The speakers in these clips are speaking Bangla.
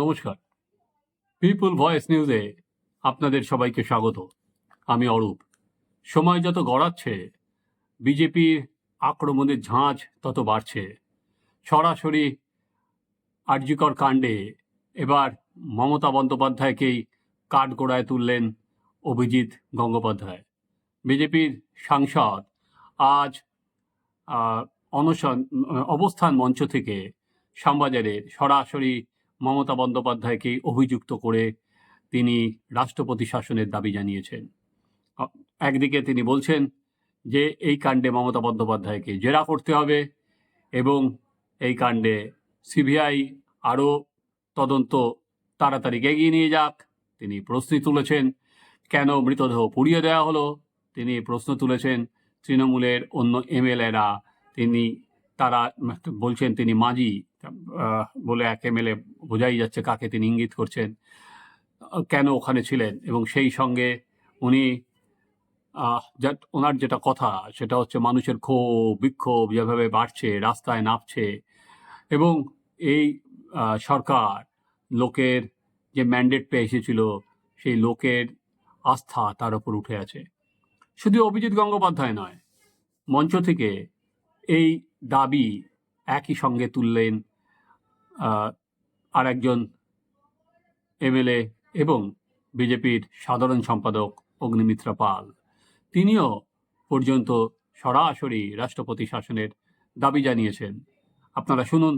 নমস্কার। পিপুল ভয়েস নিউজে আপনাদের সবাইকে স্বাগত। আমি অরূপ। সময় যত গড়াচ্ছে, বিজেপির আক্রমণের ঝাঁঝ তত বাড়ছে। সরাসরি আর্যিকর কাণ্ডে এবার মমতা বন্দ্যোপাধ্যায়কেই কাঠগোড়ায় তুললেন অভিজিৎ গঙ্গোপাধ্যায়। বিজেপির সাংসদ আজ অনশন, অবস্থান মঞ্চ থেকে শ্যামবাজারের সরাসরি মমতা বন্দ্যোপাধ্যায়কে অভিযুক্ত করে তিনি রাষ্ট্রপতি শাসনের দাবি জানিয়েছেন। একদিকে তিনি বলছেন যে এই কাণ্ডে মমতা বন্দ্যোপাধ্যায়কে জেরা করতে হবে এবং এই কাণ্ডে সিবিআই আরও তদন্ত তাড়াতাড়ি এগিয়ে নিয়ে যাক। তিনি প্রশ্ন তুলেছেন, কেন মৃতদেহ পুড়িয়ে দেওয়া হলো? তিনি প্রশ্ন তুলেছেন, তৃণমূলের অন্য এমএলএরা তিনি তারা বলছেন তিনি মাঝি বলে এক এমএলএ বোঝাই যাচ্ছে কাকে তিনি ইঙ্গিত করছেন কেন ওখানে ছিলেন। এবং সেই সঙ্গে উনি যা, ওনার যেটা কথা, সেটা হচ্ছে মানুষের ক্ষোভ, বিক্ষোভ যেভাবে বাড়ছে, রাস্তায় নামছে। এবং এই সরকার লোকের যে ম্যান্ডেট পেয়ে এসেছিল, সেই লোকের আস্থা তার উপর উঠে আছে। শুধু অভিজিৎ গঙ্গোপাধ্যায় নয়, মঞ্চ থেকে এই দাবি একই সঙ্গে তুললেন আর একজন এমএলএ এবং বিজেপির সাধারণ সম্পাদক অগ্নিমিত্রা পাল। তিনিও পর্যন্ত সরাসরি রাষ্ট্রপতি শাসনের দাবি জানিয়েছেন। আপনারা শুনুন,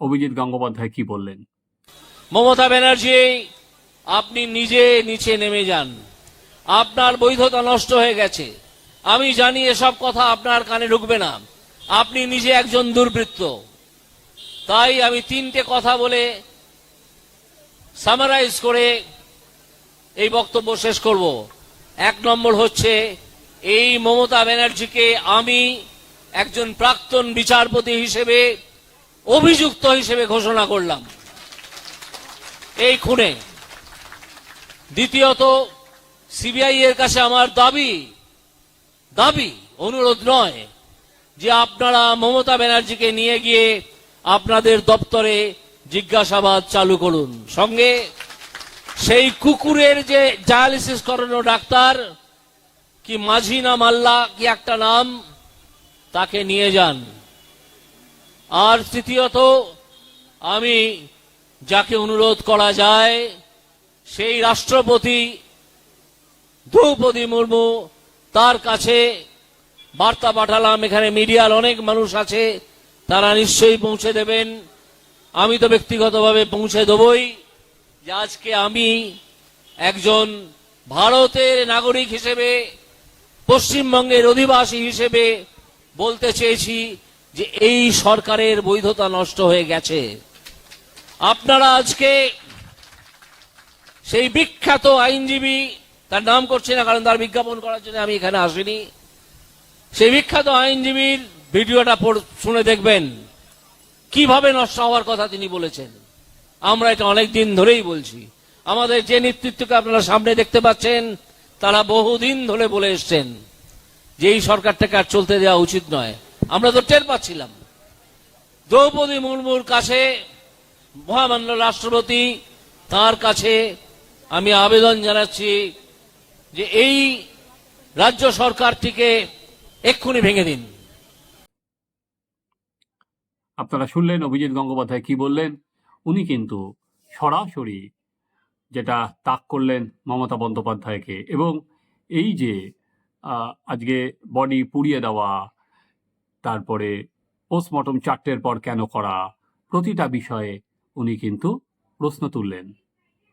অভিজিৎ গঙ্গোপাধ্যায় কি বললেন। মমতা ব্যানার্জি, আপনি নিজে নিচে নেমে যান। আপনার বৈধতা নষ্ট হয়ে গেছে। আমি জানি এসব কথা আপনার কানে ঢুকবে না। আপনি নিজে একজন দুর্বৃত্ত। তাই আমি তিনটে কথা বলে সামারাইজ করে এই বক্তব্য শেষ করব। এক নম্বর হচ্ছে, এই মমতা ব্যানার্জিকে আমি একজন প্রাক্তন বিচারপতি হিসেবে, অভিযুক্ত হিসেবে ঘোষণা করলাম। এই খুনে। দ্বিতীয়ত, সিবিআই এর কাছে আমার দাবি দাবি, অনুরোধ নয় যে আপনারা মমতা ব্যানার্জিকে নিয়ে গিয়ে আপনাদের দপ্তরে জিজ্ঞাসাবাদ চালু করুন। সঙ্গে সেই কুকুরের যে ডায়ালিসিস করানো ডাক্তার, কি মাঝি না মাল্লা, কি একটা নাম, তাকে নিয়ে যান। আর তৃতীয়ত, আমি যাকে অনুরোধ করা যায়, সেই রাষ্ট্রপতি দ্রৌপদী মুর্মু তার কাছে বার্তা পাঠালাম, এখানে মিডিয়ার অনেক মানুষ আছে, তারা নিশ্চয়ই পৌঁছে দেবেন। আমি তো ব্যক্তিগতভাবে পৌঁছে দেবই। যে আজকে আমি একজন ভারতের নাগরিক হিসেবে, পশ্চিমবঙ্গের অধিবাসী হিসেবে বলতে চেয়েছি যে এই সরকারের বৈধতা নষ্ট হয়ে গেছে। আপনারা আজকে সেই বিখ্যাত আইনজীবী, তার নাম করছি না, কারণ তার বিজ্ঞাপন করার জন্য আমি এখানে আসিনি। সেই বিখ্যাত আইনজীবীর ভিডিওটা শুনে দেখবেন কীভাবে নষ্ট হওয়ার কথা তিনি বলেছেন। আমরা এটা অনেক দিন ধরেই বলছি। আমাদের যে নেতৃত্বকে আপনারা সামনে দেখতে পাচ্ছেন, তারা বহুদিন ধরে বলে এসছেন যে এই সরকারটাকে আর চলতে দেওয়া উচিত নয়। আমরা তো টের পাচ্ছিলাম। দ্রৌপদী মুর্মুর কাছে মহামান্য রাষ্ট্রপতি, তার কাছে আমি আবেদন জানাচ্ছি যে এই রাজ্য সরকারটিকে এক্ষুনি ভেঙে দিন। আপনারা শুনলেন অভিজিৎ গঙ্গোপাধ্যায় কি বললেন? উনি কিন্তু সরাসরি যেটা তাক করলেন মমতা বন্দ্যোপাধ্যায়কে এবং এই যে আজকে বডি পুড়িয়ে দেওয়া, তারপরে পোস্টমর্টম চারটের পর কেন করা, প্রতিটা বিষয়ে উনি কিন্তু প্রশ্ন তুললেন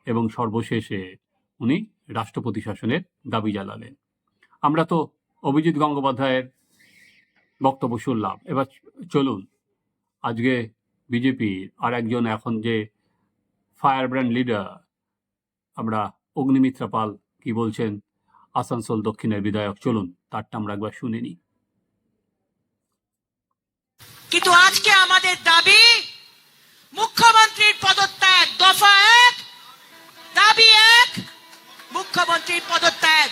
এবং সর্বশেষে উনি রাষ্ট্রপতি শাসনের দাবি জানালেন। আমরা তো অভিজিৎ গঙ্গোপাধ্যায়ের বক্তব্য শুনলাম। এবার চলুন, আজকে বিজেপির আর একজন এখন যে ফায়ার ব্র্যান্ড লিডার আমরা অগ্নিমিত্রা পাল কি বলছেন, আসানসোল দক্ষিণের বিধায়ক। চলুন, তারটা আমরা একবার শুনে নিই। কিন্তু আজকে আমাদের দাবি, মুখ্যমন্ত্রীর পদত্যাগ। দফা এক, দাবি এক, মুখ্যমন্ত্রীর পদত্যাগ।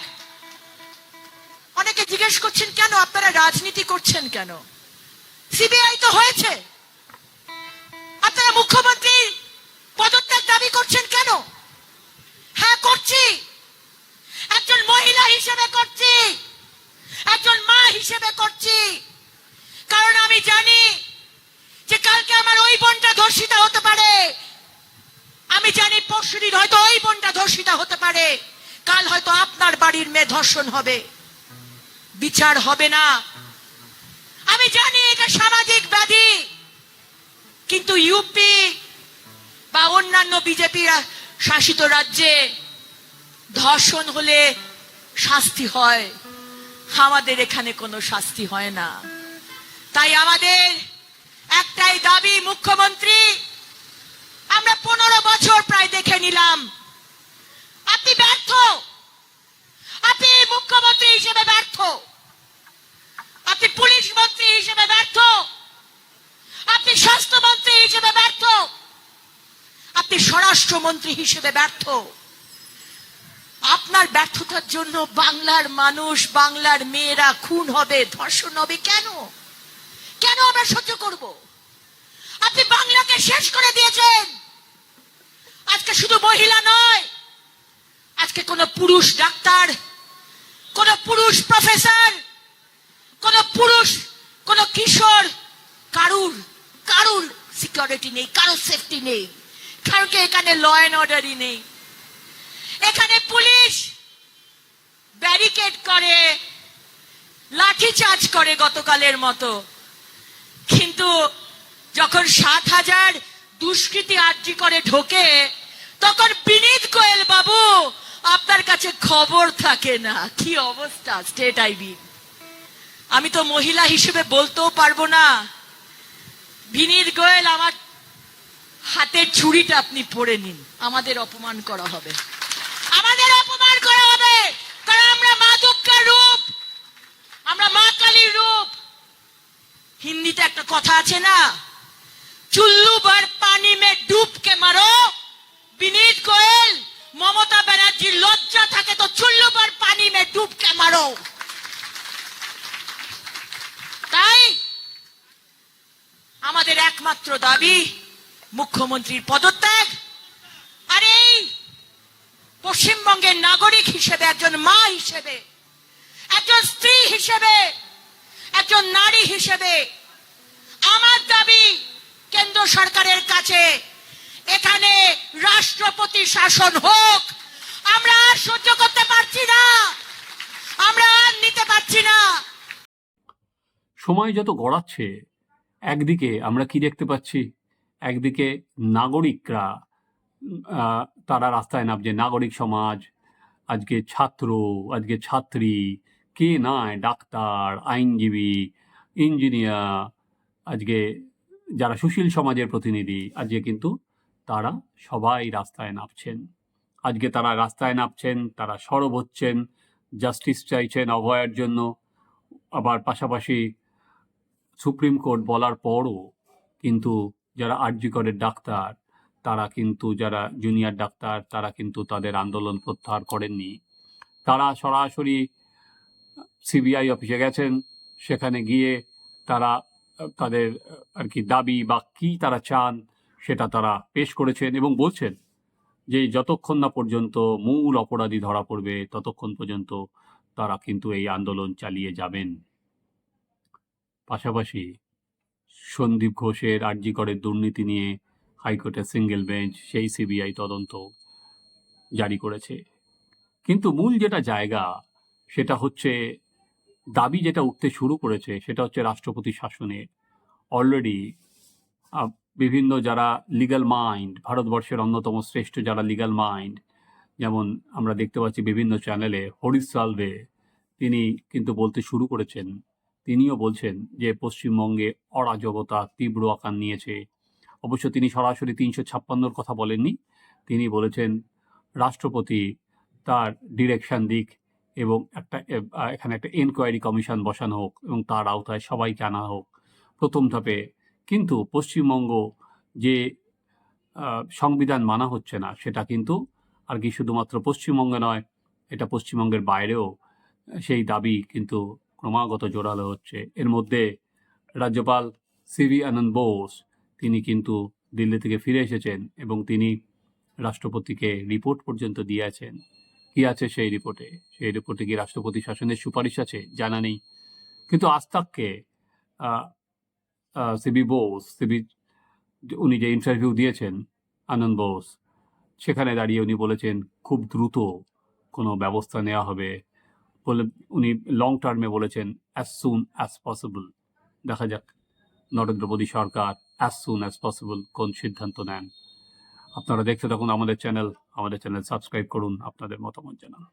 অনেকে জিজ্ঞেস করছেন কেন? আপনারা রাজনীতি করছেন কেন? সিবিআই তো হয়েছে। আপনারা মুখ্যমন্ত্রী পদত্যাগ দাবি দাবি করছেন কেন? হ্যাঁ করছি। একজন মহিলা হিসেবে করছি। একজন মা হিসেবে করছি। কারণ আমি জানি যে কালকে আমার ওই বোনটা ধর্ষিতা হতে পারে। আমি জানি পরশুদিন হয়তো ওই বোনটা ধর্ষিতা হতে পারে। কাল হয়তো আপনার বাড়ির মেয়ে ধর্ষণ হবে। বিচার হবে না। আমি জানি এটা সামাজিক ব্যাধি, কিন্তু ইউপি বা অন্যান্য বিজেপি শাসিত রাজ্যে ধর্ষণ হলে শাস্তি হয়। আমাদের এখানে কোনো শাস্তি হয় না। তাই আমাদের একটাই দাবি, মুখ্যমন্ত্রী, আমরা পনেরো বছর প্রায় দেখে নিলাম, আপনি ব্যর্থ। আপনি মুখ্যমন্ত্রী হিসেবে ব্যর্থ। আপনি পুলিশ মন্ত্রী হিসেবে ব্যর্থ। আপনি স্বাস্থ্যমন্ত্রী হিসেবে ব্যর্থ। আপনি স্বরাষ্ট্রমন্ত্রী হিসেবে ব্যর্থ। আপনার ব্যর্থতার জন্য বাংলার মানুষ, বাংলার মেয়েরা খুন হবে, ধর্ষণ হবে কেন? কেন আমরা সহ্য করব? আপনি বাংলাকে শেষ করে দিয়েছেন। আজকে শুধু মহিলা নয়, আজকে কোন পুরুষ ডাক্তার কোন পুরুষ প্রফেসর কোন পুরুষ, কোন কিশোর, কারুর কারুর সিকিউরিটি নেই, কারুর সেফটি নেই, কারোকে এখানে ল অ্যান্ড অর্ডারই নেই। এখানে পুলিশ ব্যারিকেড করে লাঠি চার্জ করে গতকালের মতো। কিন্তু যখন সাত হাজার দুষ্কৃতি আর্জি করে ঢোকে, তখন বিনীত গোয়েল বাবু আপনার কাছে খবর থাকে না। কি অবস্থা? স্টেট আইবি আমি তো মহিলা হিসেবে বলতেও পারব না। ভিনির গোয়েল, আমার হাতের ছুরিটা আপনি পড়ে নিন। আমাদের অপমান করা হবে। আমাদের অপমান করা হবে! কারণ আমরা মা দুর্গার রূপ! আমরা মা কালীর রূপ! হিন্দিতে একটা কথা আছে না, চুল্লু বার পানি মে ডুব কে মারো। পানি মে ডুব কে মারো। তাই আমাদের একমাত্র দাবি মুখ্যমন্ত্রীর পদত্যাগ আর এই পশ্চিমবঙ্গের নাগরিক হিসেবে, একজন মা হিসেবে, একজন স্ত্রী হিসেবে, একজন নারী হিসেবে আমার দাবি কেন্দ্র সরকারের কাছে, এখানে রাষ্ট্রপতি শাসন হোক, আমরা সহ্য করতে পারছি না। আমরা আর নিতে পারছি না। সময় যত গড়াচ্ছে, একদিকে আমরা কি দেখতে পাচ্ছি? একদিকে নাগরিকরা তারা রাস্তায় নামছে, নাগরিক সমাজ, আজকে ছাত্র, আজকে ছাত্রী, কে নয় ডাক্তার, আইনজীবী, ইঞ্জিনিয়ার, আজকে যারা সুশীল সমাজের প্রতিনিধি, আজকে কিন্তু তারা সবাই রাস্তায় নামছেন। আজকে তারা রাস্তায় নামছেন, তারা সরব হচ্ছেন জাস্টিস চাইছেন অভয়ের জন্য। আবার পাশাপাশি সুপ্রিম কোর্ট বলার পরও কিন্তু যারা আরজিকরের ডাক্তার, তারা কিন্তু যারা জুনিয়র ডাক্তার, তারা কিন্তু তাদের আন্দোলন প্রত্যাহার করেননি। তারা সরাসরি সিবিআই অফিসে গেছেন, সেখানে গিয়ে তারা, তাদের আর কি দাবি বা কি তারা চান, সেটা তারা পেশ করেছেন এবং বলছেন। যে যতক্ষণ না পর্যন্ত মূল অপরাধী ধরা পড়বে, ততক্ষণ পর্যন্ত তারা কিন্তু এই আন্দোলন চালিয়ে যাবেন। পাশাপাশি সন্দীপ ঘোষের আর্জি করে দুর্নীতি নিয়ে হাইকোর্টের সিঙ্গেল বেঞ্চ, সেই সিবিআই তদন্ত জারি করেছে। কিন্তু মূল যেটা জায়গা, সেটা হচ্ছে দাবি যেটা উঠতে শুরু করেছে, সেটা হচ্ছে রাষ্ট্রপতি শাসনের। অলরেডি বিভিন্ন যারা লিগ্যাল মাইন্ড ভারতবর্ষের অন্যতম শ্রেষ্ঠ যারা লিগ্যাল মাইন্ড যেমন আমরা দেখতে পাচ্ছি বিভিন্ন চ্যানেলে হরিশ সালভে, তিনি কিন্তু বলতে শুরু করেছেন, তিনিও বলছেন যে পশ্চিমবঙ্গে অরাজকতা তীব্র আকার নিয়েছে। অবশ্য তিনি সরাসরি তিনশো ছাপ্পান্নর কথা বলেননি, তিনি বলেছেন রাষ্ট্রপতি তার ডিরেকশন দিক এবং একটা এখানে একটা এনকোয়ারি কমিশন বসানো হোক এবং তার আওতায় সবাইকে আনা হোক। প্রথম ধাপে কিন্তু পশ্চিমবঙ্গ যে সংবিধান মানা হচ্ছে না, সেটা কিন্তু আর কি শুধুমাত্র পশ্চিমবঙ্গে নয়, এটা পশ্চিমবঙ্গের বাইরেও সেই দাবি কিন্তু ক্রমাগত জোরালো হচ্ছে। এর মধ্যে রাজ্যপাল সিভি আনন্দ বোস, তিনি কিন্তু দিল্লি থেকে ফিরে এসেছেন এবং তিনি রাষ্ট্রপতিকে রিপোর্ট পর্যন্ত দিয়েছেন কি আছে সেই রিপোর্টে? সেই রিপোর্টে কি রাষ্ট্রপতি শাসনের সুপারিশ আছে? জানা নেই। কিন্তু আস্তাককে সিবি বোস সিবি উনি যে ইন্টারভিউ দিয়েছেন, আনন্দ বোস, সেখানে দাঁড়িয়ে উনি বলেছেন, খুব দ্রুত কোনো ব্যবস্থা নেওয়া হবে। বলে, উনি লং টার্মে বলেছেন অ্যাজ সুন অ্যাজ পসিবল দেখা যাক, নরেন্দ্র মোদী সরকার অ্যাজ সুন অ্যাজ পসিবল কোন সিদ্ধান্ত নেন। আপনারা দেখতে থাকুন আমাদের চ্যানেল আমাদের চ্যানেল সাবস্ক্রাইব করুন, আপনাদের মতামত জানান।